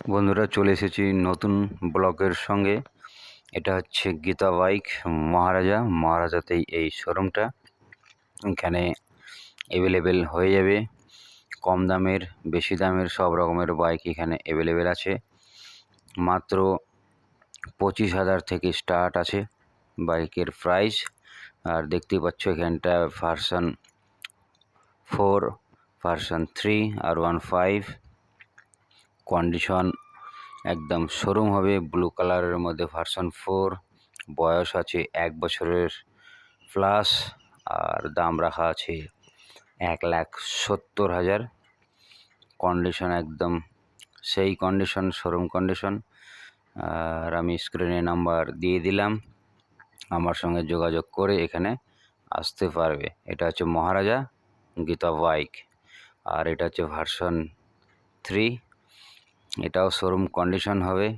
বন্ধুরা চলে এসেছি নতুন ব্লকের সঙ্গে। এটা হচ্ছে গীতা বাইক মহারাজা। মহারাজাতেই এই শোরুমটা। এখানে অ্যাভেলেবেল হয়ে যাবে। কম দামের, বেশি দামের সব রকমের বাইক এখানে অ্যাভেলেবেল আছে। মাত্র পঁচিশ হাজার থেকে স্টার্ট আছে বাইকের প্রাইস আর দেখতেই পাচ্ছ এখানটা ভার্সন ফোর ভার্সন থ্রি আর ওয়ান ফাইভ কন্ডিশন একদম শোরুম হবে ব্লু কালারের মধ্যে ভার্সন ফোর বয়স আছে এক বছরের প্লাস আর দাম রাখা আছে এক লাখ সত্তর হাজার। কন্ডিশন একদম সেই কন্ডিশন শোরুম কন্ডিশন আর আমি স্ক্রিনে নাম্বার দিয়ে দিলাম। আমার সঙ্গে যোগাযোগ করে এখানে আসতে পারবে। এটা হচ্ছে মহারাজা গীতা বাইক, আর এটা হচ্ছে ভার্সন থ্রি এটাও শোরুম কন্ডিশন হবে।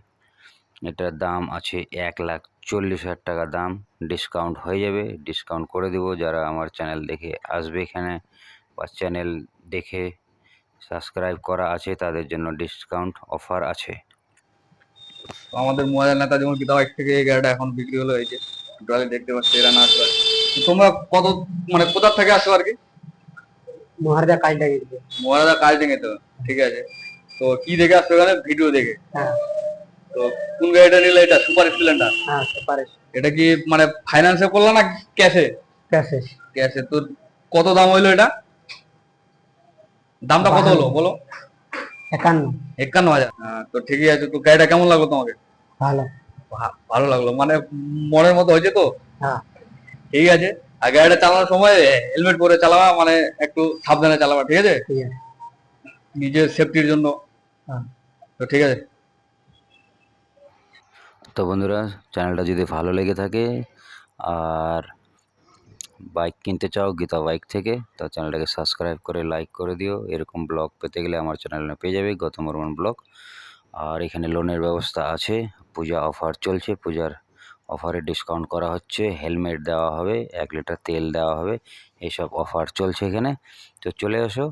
এটার দাম আছে এক লাখ চল্লিশ হাজার টাকা দাম। ডিসকাউন্ট হয়ে যাবে। ডিসকাউন্ট করে দেবো। যারা আমার চ্যানেল দেখে আসবে এখানে বা চ্যানেল দেখে সাবস্ক্রাইব করা আছে তাদের জন্য ডিসকাউন্ট অফার আছে। তো আমাদের মোবাইল নেতা যেমন গীতা বাইক থেকে এই গাড়িটা এখন বিক্রি হলো এই যে ডলে দেখতে পাচ্ছি এরা না আসবে তোমরা কত মানে কোথার থেকে আসো আর কি? মহারাজা কাজটা গেছে মহারাজা তো ঠিক আছে। তো কি দেখে আসছো এখানে ভিডিও দেখে। হ্যাঁ। তো কোন গাড়িটা নিলে এটা? Super Splendor? হ্যাঁ এটা কি মানে ফাইন্যান্সে করল না ক্যাশে প্যাসেজ ক্যাশে তো কত দাম হইল এটা? দামটা কত হলো বলো? একান্ন। একান্ন হাজার। হ্যাঁ, তো ঠিকই আছে। তো গাড়িটা কেমন লাগল তোমাকে? ভালো। ভালো লাগল। মানে মনের মতো হয়েছে তো? হ্যাঁ। ঠিক আছে। আর গাড়িটা চালানোর সময় হেলমেট পরে চালাবা মানে একটু সাবধানে চালাবা ঠিক আছে? নিজের সেফটির জন্য। তো ঠিক আছে। তো বন্ধুরা, চ্যানেলটা যদি ভালো লেগে থাকে আর বাইক কিনতে চাও গীতা বাইক থেকে, তো চ্যানেলটাকে সাবস্ক্রাইব করে লাইক করে দিও। এরকম ব্লগ পেতে গেলে আমার চ্যানেলে পেয়ে যাবে গৌতম বর্মন ব্লগ। আর এখানে লোনের ব্যবস্থা আছে, পূজা অফার চলছে, পূজার অফারে ডিসকাউন্ট করা হচ্ছে, হেলমেট দেওয়া হবে, এক লিটার তেল দেওয়া হবে এইসব অফার চলছে এখানে। তো চলে আসো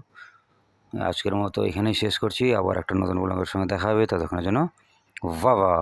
আজকের মতো এখানেই শেষ করছি। আবার একটা নতুন ব্লগের সঙ্গে দেখা হবে। ততক্ষণের জন্য, বাবা।